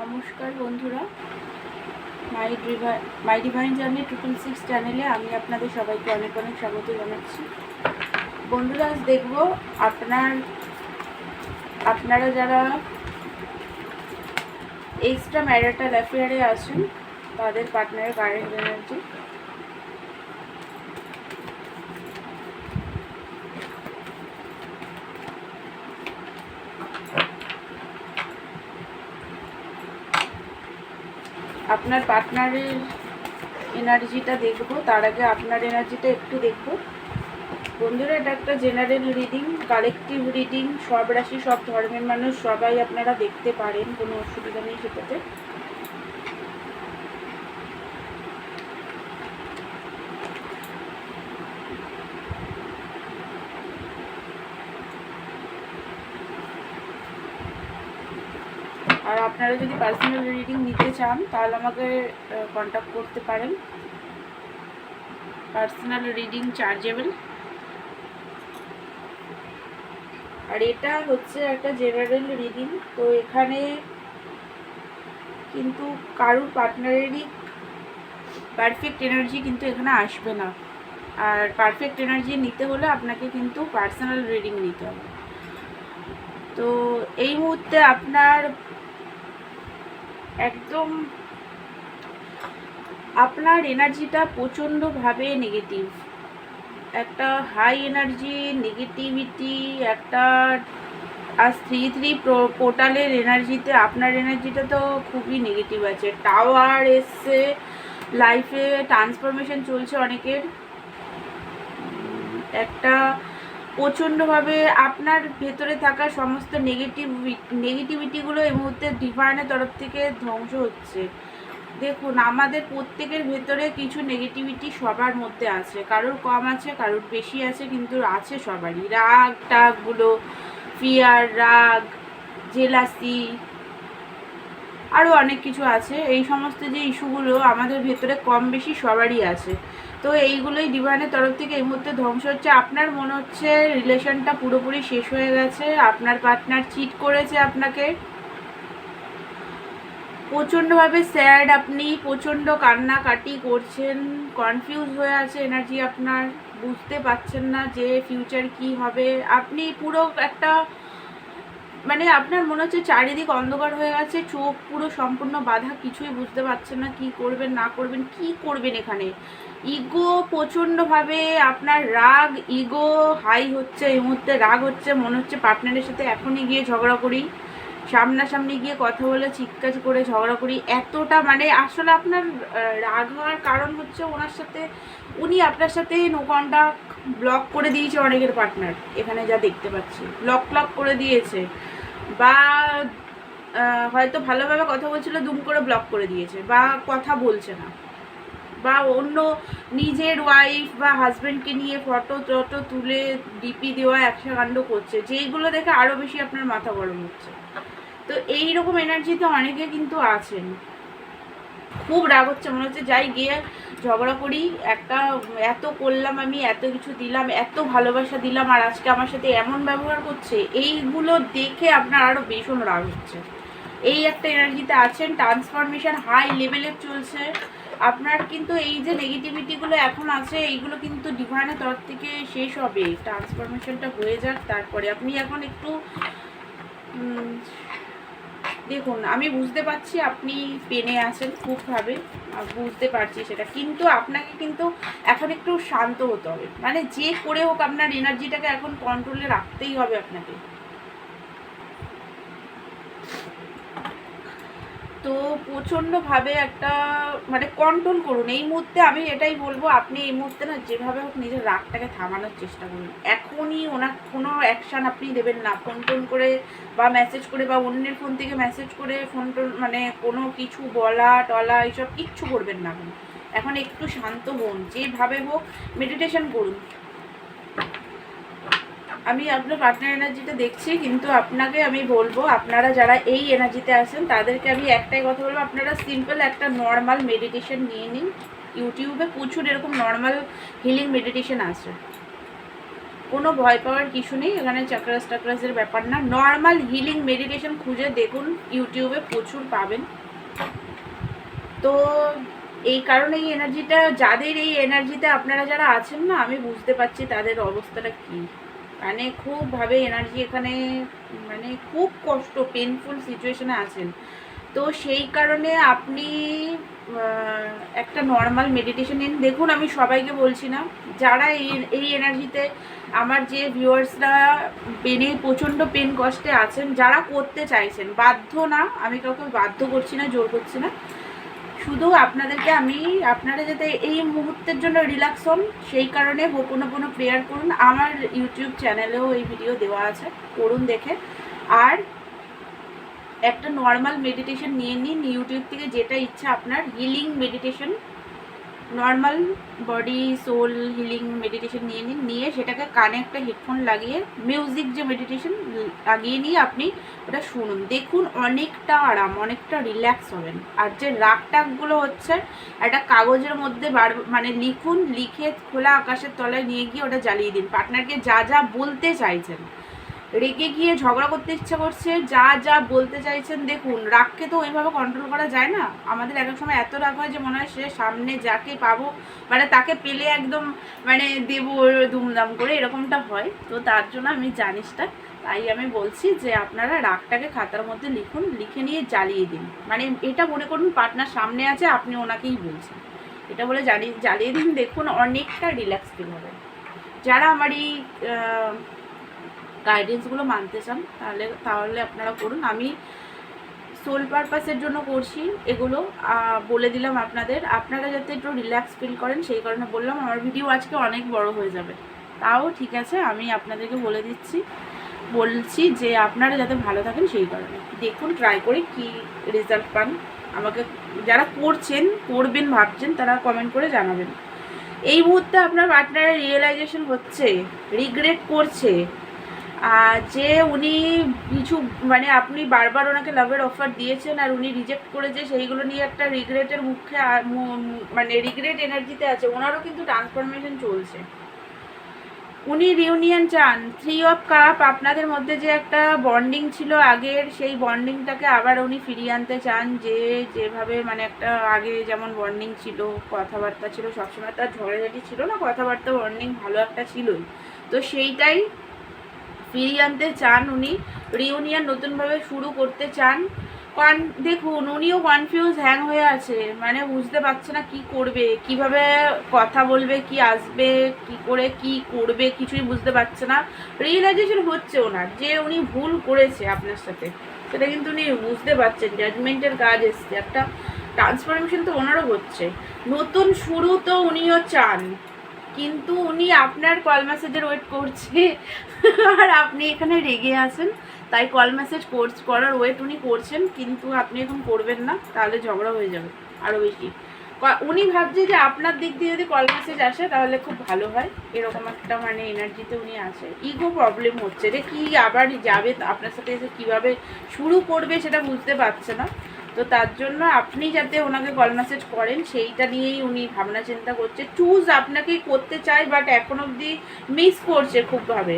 নমস্কার বন্ধুরা। My divi my divine journey triple six চ্যানেলে আমি আপনাদের সবাইকে অনেক অনেক স্বাগত জানাচ্ছি। বন্ধুরা, আজ দেখব আপনার আপনারা যারা এক্সট্রা ম্যারিটাল অ্যাফেয়ারে আছেন, তাদের পার্টনারের কারেন্ট এনার্জি আপনার পার্টনারের এনার্জিটা দেখব, তার আগে আপনার এনার্জিটা একটু দেখব। বন্ধুরা, এটা একটা জেনারেল রিডিং কালেকটিভ রিডিং সব রাশি, সব ধর্মের মানুষ সবাই আপনারা দেখতে পারেন, কোনো অসুবিধা নেই সেটাতে। আর আপনারা যদি পার্সোনাল রিডিং নিতে চান, তাহলে আমাকে কন্ট্যাক্ট করতে পারেন। পার্সোনাল রিডিং চার্জেবল আর এটা হচ্ছে একটা জেনারেল রিডিং তো এখানে কিন্তু কারুর পার্টনারেরই পারফেক্ট এনার্জি কিন্তু এখানে আসবে না। আর পারফেক্ট এনার্জি নিতে হলে আপনাকে কিন্তু পার্সোনাল রিডিং নিতে হবে। তো এই মুহূর্তে আপনার একদম আপনার এনার্জিটা প্রচণ্ডভাবে নেগেটিভ একটা হাই এনার্জি নেগেটিভিটি একটা আর থ্রি থ্রি পোর্টালের এনার্জিতে আপনার এনার্জিটা তো খুবই নেগেটিভ আছে। টাওয়ার এসছে লাইফে ট্রান্সফরমেশন চলছে অনেকের। একটা প্রচণ্ডভাবে আপনার ভেতরে থাকা সমস্ত নেগেটিভ নেগেটিভিটিগুলো এই মুহূর্তে ডিভাইনের তরফ থেকে ধ্বংস হচ্ছে। দেখুন, আমাদের প্রত্যেকের ভেতরে কিছু নেগেটিভিটি সবার মধ্যে আছে। কারোর কম আছে, কারোর বেশি আছে, কিন্তু আছে সবারই। রাগ টাগগুলো ফিয়ার রাগ জেলাসি আরও অনেক কিছু আছে। এই সমস্ত যে ইস্যুগুলো আমাদের ভেতরে কম বেশি সবারই আছে। তো এইগুলোই ডিভাইনের তরফ থেকে এই মুহূর্তে ধ্বংস হচ্ছে। আপনার মনে হচ্ছে রিলেশনটা পুরোপুরি শেষ হয়ে গেছে? আপনার পার্টনার চিট করেছে আপনাকে? প্রচণ্ডভাবে স্যাড আপনি, প্রচণ্ড কান্নাকাটি করছেন কনফিউজ হয়ে আছে এনার্জি আপনার, বুঝতে পারছেন না যে ফিউচার কি হবে। আপনি পুরো একটা মানে আপনার মনে হচ্ছে চারিদিক অন্ধকার হয়ে গেছে চোখ পুরো সম্পূর্ণ বাধা, কিছুই বুঝতে পারছেন না কি করবেন, না করবেন, কি করবেন এখানে? ইগো প্রচণ্ডভাবে আপনার রাগ ইগো হাই হচ্ছে, এই মুহূর্তে রাগ হচ্ছে, মনে হচ্ছে পার্টনারের সাথে এখনই গিয়ে ঝগড়া করি, সামনাসামনি গিয়ে কথা বলে চিৎকার করে ঝগড়া করি, এতটা মানে আসলে আপনার রাগ হওয়ার কারণ হচ্ছে ওনার সাথে, উনি আপনার সাথে নো ব্লক করে দিয়েছে অনেকের পার্টনার এখানে যা দেখতে পাচ্ছি ব্লক ব্লক করে দিয়েছে। বা হয়তো ভালোভাবে কথা বলছিল, দুম করে ব্লক করে দিয়েছে, বা কথা বলছে না। বা অন্য নিজের ওয়াইফ বা হাজব্যান্ডকে নিয়ে ফটো টটো তুলে ডিপি দেওয়া একশো কাণ্ড করছে, যেইগুলো দেখে আরও বেশি আপনার মাথা গরম হচ্ছে। তো এই রকম এনার্জিতে অনেকে কিন্তু আছেন। খুব রাগ হচ্ছে, মনে হচ্ছে যাই গিয়ে ঝগড়া করি, একটা এত করলাম আমি, এত কিছু দিলাম, এত ভালোবাসা দিলাম, আর আজকে আমার সাথে এমন ব্যবহার করছে, এইগুলো দেখে আপনার আরও ভীষণ রাগ হচ্ছে। এই একটা এনার্জিতে আছেন ট্রান্সফরমেশন হাই লেভেলের চলছে। আপনার কিন্তু এই যে নেগেটিভিটিগুলো এখন আছে, এইগুলো কিন্তু ডিভাইনের তরফ থেকে শেষ হবে। ট্রান্সফরমেশনটা হয়ে যাক, তারপরে আপনি এখন একটু দেখুন, আমি বুঝতে পারছি আপনি পেনে আছেন খুবভাবে বুঝতে পারছি সেটা। কিন্তু আপনাকে কিন্তু এখন একটু শান্ত হতে হবে। মানে যে করে হোক আপনার এনার্জিটাকে এখন কন্ট্রোলে রাখতেই হবে আপনাকে। তো প্রচণ্ডভাবে একটা মানে কন্ট্রোল করুন। এই মুহূর্তে আমি এটাই বলব, আপনি এই মুহূর্তে না যেভাবে হোক নিজের রাগটাকে থামানোর চেষ্টা করুন। এখনই ওনার কোনো অ্যাকশান আপনি দেবেন না। ফোন টোন করে বা মেসেজ করে বা অন্যের ফোন থেকে মেসেজ করে ফোন টোন মানে কোনো কিছু বলা, টলা, এইসব কিচ্ছু করবেন না এখন এখন একটু শান্ত হন। যেভাবে হোক মেডিটেশন করুন। আমি আপনার পার্টনার এনার্জিটা দেখছি, কিন্তু আপনাকে আমি বলব, আপনারা যারা এই এনার্জিতে আছেন, তাদেরকে আমি একটাই কথা বলব, আপনারা সিম্পল একটা নর্মাল মেডিটেশন নিয়ে নিন। ইউটিউবে প্রচুর এরকম নর্মাল হিলিং মেডিটেশন আছে। কোনো ভয় পাওয়ার কিছু নেই, এখানে চাকরাস টাকরাসের ব্যাপার না। নর্মাল হিলিং মেডিটেশন খুঁজে দেখুন ইউটিউবে প্রচুর পাবেন। তো এই কারণে এই এনার্জিটা যাদের এই এনার্জিতে আপনারা যারা আছেন না, আমি বুঝতে পারছি তাদের অবস্থাটা কী। মানে খুবভাবে এনার্জি এখানে মানে খুব কষ্ট পেনফুল সিচুয়েশনে আছেন। তো সেই কারণে আপনি একটা নর্মাল মেডিটেশন নিন। দেখুন, আমি সবাইকে বলছি না, যারা এই এই এনার্জিতে আমার যে ভিউয়ার্সরা পেনে প্রচণ্ড পেন কষ্টে আছেন, যারা করতে চাইছেন, বাধ্য না, আমি কাউকে বাধ্য করছি না, জোর করছি না শুধু আপনাদেরকে আমি, আপনারা যাতে এই মুহূর্তের জন্য রিল্যাক্স হন, সেই কারণে হোপনোপনো প্রেয়ার করুন। আমার ইউটিউব চ্যানেলেও এই ভিডিও দেওয়া আছে, করুন দেখে। আর একটা নর্মাল মেডিটেশন নিয়ে নিন ইউটিউব থেকে যেটা ইচ্ছা আপনার healing meditation normal body, soul, healing, meditation নিয়ে নিন, নিয়ে সেটাকে কানে একটা হেডফোন লাগিয়ে, মিউজিক যে মেডিটেশন লাগিয়ে নিয়ে আপনি ওটা শুনুন। দেখুন অনেকটা আরাম, অনেকটা রিল্যাক্স হবেন। আর যে রাগ টাগগুলো হচ্ছে, একটা কাগজের মধ্যে বার মানে লিখুন, লিখে খোলা আকাশের তলায় নিয়ে গিয়ে ওটা জ্বালিয়ে দিন। পার্টনারকে যা যা বলতে চাইছেন রেগে গিয়ে ঝগড়া করতে ইচ্ছা করছে, যা যা বলতে চাইছেন, দেখুন, রাগকে তো ওইভাবে কন্ট্রোল করা যায় না। আমাদের এক এক সময় এত রাগ হয় যে মনে হয় সে সামনে যাকে পাবো মানে তাকে পেলে একদম মানে দেবো দুমদাম করে, এরকমটা হয়। তো তার জন্য আমি জানিসটা তাই আমি বলছি যে আপনারা রাগটাকে খাতার মধ্যে লিখুন, লিখে নিয়ে জ্বালিয়ে দিন। মানে এটা মনে করুন, পার্টনার সামনে আছে, আপনি ওনাকেই বলছেন। এটা বলে জ্বালিয়ে জ্বালিয়ে দিন, দেখুন অনেকটা রিল্যাক্স ফিল হবে। যারা আমার এই গাইডেন্সগুলো মানতে চান, তাহলে তাহলে আপনারা করুন। আমি সোল পারপাসের জন্য করছি এগুলো। বলে দিলাম আপনাদের। আপনারা যাতে একটু রিল্যাক্স ফিল করেন, সেই কারণে বললাম, আমার ভিডিও আজকে অনেক বড় হয়ে যাবে। তাও ঠিক আছে, আমি আপনাদেরকে বলে দিচ্ছি। বলছি যে আপনারা যাতে ভালো থাকেন সেই কারণে। দেখুন ট্রাই করে কি রেজাল্ট পান। আমাকে যারা করছেন, করবেন, ভাবছেন, তারা কমেন্ট করে জানাবেন। এই মুহূর্তে আপনার পার্টনারের রিয়েলাইজেশন হচ্ছে রিগ্রেট করছে। যে উনি কিছু মানে আপনি বারবার ওনাকে লাভের অফার দিয়েছেন আর উনি রিজেক্ট করেছে, সেইগুলো নিয়ে একটা রিগ্রেটের মুখে মানে রিগ্রেট এনার্জিতে আছে। ওনারও কিন্তু ট্রান্সফরমেশন চলছে। উনি রিউনিয়ন চান। থ্রি অফ কাপ আপনাদের মধ্যে যে একটা বন্ডিং ছিল আগের, সেই বন্ডিংটাকে আবার উনি ফিরিয়ে আনতে চান। যে যেভাবে মানে একটা আগে যেমন বন্ডিং ছিল, কথাবার্তা ছিল সবসময়, তার ঝড়াঝাটি ছিল না, কথাবার্তা বন্ডিং ভালো একটা ছিলই। তো সেইটাই ফিরিয়ে আনতে চান উনি রিউনিয়ন নতুনভাবে শুরু করতে চান। কন দেখুন, উনিও কনফিউজ হ্যাং হয়ে আছে মানে বুঝতে পারছে না কি করবে, কীভাবে কথা বলবে, কি আসবে, কি করে, কি করবে, কিছুই বুঝতে পারছে না। রিয়েলাইজেশন হচ্ছে ওনার, যে উনি ভুল করেছে আপনার সাথে, সেটা কিন্তু উনি বুঝতে পারছেন জাজমেন্টের কাজ এসছে। একটা ট্রান্সফরমেশন তো ওনারও হচ্ছে। নতুন শুরু তো উনিও চান। কিন্তু উনি আপনার কল মেসেজের ওয়েট করছে। আর আপনি এখানে রেগে আছেন, তাই কল মেসেজ কোর্স করার ওয়েট উনি করছেন, কিন্তু আপনি এখন করবেন না, তাহলে ঝগড়া হয়ে যাবে আরও বেশি। উনি ভাবছে যে আপনার দিক দিয়ে যদি কল মেসেজ আসে, তাহলে খুব ভালো হয়। এরকম একটা মানে এনার্জিতে উনি আসে ইগো প্রবলেম হচ্ছে। যে কি আবার যাবে, আপনার সাথে এসে কীভাবে শুরু করবে, সেটা বুঝতে পারছে না। তো তার জন্য আপনি যাতে ওনাকে কল মেসেজ করেন, সেইটা নিয়েই উনি ভাবনা চিন্তা করছে। চুজ আপনাকেই করতে চায় বাট এখন অবধি মিস করছে খুবভাবে।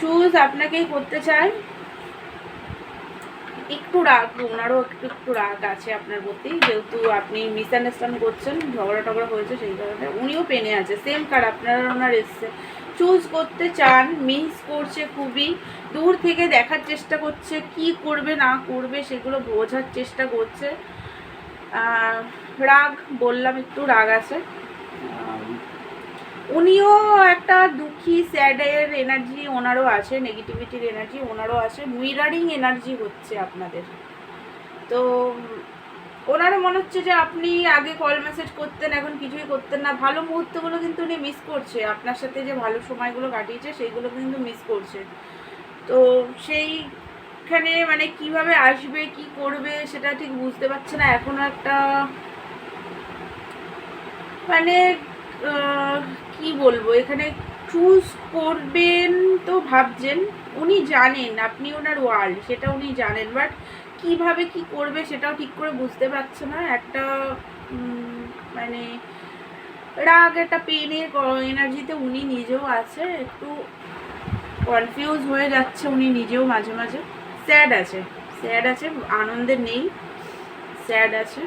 চুজ আপনাকেই করতে চায়। একটু রাগ, ওনারও একটু একটু রাগ আছে আপনার প্রতি। যেহেতু আপনি মিসআন্ডারস্ট্যান্ড করছেন ঝগড়া টগড়া হয়েছে সেই কারণে উনিও পেনে আছে। সেম কার আপনারা ওনার এসছে। চুজ করতে চান মিস করছে খুবই। দূর থেকে দেখার চেষ্টা করছে, কি করবে, না করবে, সেগুলো বোঝার চেষ্টা করছে। রাগ, বললাম একটু রাগ আছে। উনিও একটা দুঃখী স্যাডের এনার্জি ওনারও আছে নেগেটিভিটির এনার্জি ওনারও আছে মিরারিং এনার্জি হচ্ছে আপনাদের। তো, ওনারও মনে হচ্ছে যে আপনি আগে কল মেসেজ করতেন, এখন কিছুই করতেন না। ভালো মুহূর্তগুলো কিন্তু উনি মিস করছে। আপনার সাথে যে ভালো সময়গুলো কাটিয়েছে, সেইগুলো কিন্তু মিস করছে। তো সেইখানে মানে কীভাবে আসবে, কি করবে, সেটা ঠিক বুঝতে পারছে না। এখনও একটা মানে কি বলব, এখানে চুজ করবেন তো ভাবছেন, উনি জানেন, আপনি ওনার ওয়ার্ল্ড সেটা উনি জানেন বাট কীভাবে কি করবে সেটাও ঠিক করে বুঝতে পারছে না, একটা মানে রাগ, একটা পেনের এনার্জিতে উনি নিজেও আছে, একটু কনফিউজ হয়ে যাচ্ছে উনি নিজেও মাঝে মাঝে। স্যাড আছে স্যাড আছে আনন্দের নেই স্যাড আছে।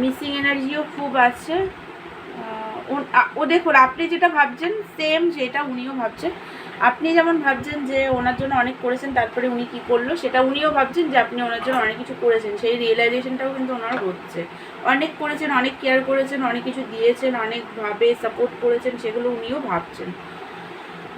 মিসিং এনার্জিও খুব আছে। ও- দেখুন, আপনি যেটা ভাবছেন সেম যেটা উনিও ভাবছেন। আপনি যেমন ভাবছেন যে ওনার জন্য অনেক করেছেন, তারপরে উনি কি করল, সেটা উনিও ভাবছেন যে আপনি ওনার জন্য অনেক কিছু করেছেন। সেই রিয়েলাইজেশনটাও কিন্তু ওনার হচ্ছে। অনেক করেছেন, অনেক কেয়ার করেছেন, অনেক কিছু দিয়েছেন, অনেকভাবে সাপোর্ট করেছেন, সেগুলো উনিও ভাবছেন।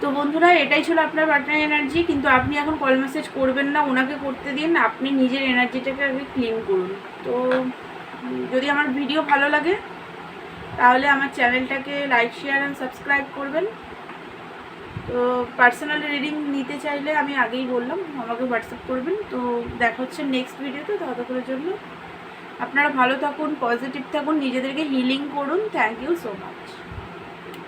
তো বন্ধুরা, এটাই ছিল আপনার পার্টনার এনার্জি কিন্তু আপনি এখন কল মেসেজ করবেন না, ওনাকে করতে দিন, আপনি নিজের এনার্জিটাকে আগে ক্লিন করুন। তো, যদি আমার ভিডিও ভালো লাগে তাহলে আমার চ্যানেলটাকে লাইক, শেয়ার অ্যান্ড সাবস্ক্রাইব করবেন। তো পার্সোনাল রিডিং নিতে চাইলে আমি আগেই বললাম, আমাকে হোয়াটসঅ্যাপ করবেন। তো দেখা হচ্ছে নেক্সট ভিডিওতে ততক্ষণের জন্য। আপনারা ভালো থাকুন পজিটিভ থাকুন, নিজেদেরকে হিলিং করুন। Thank you so much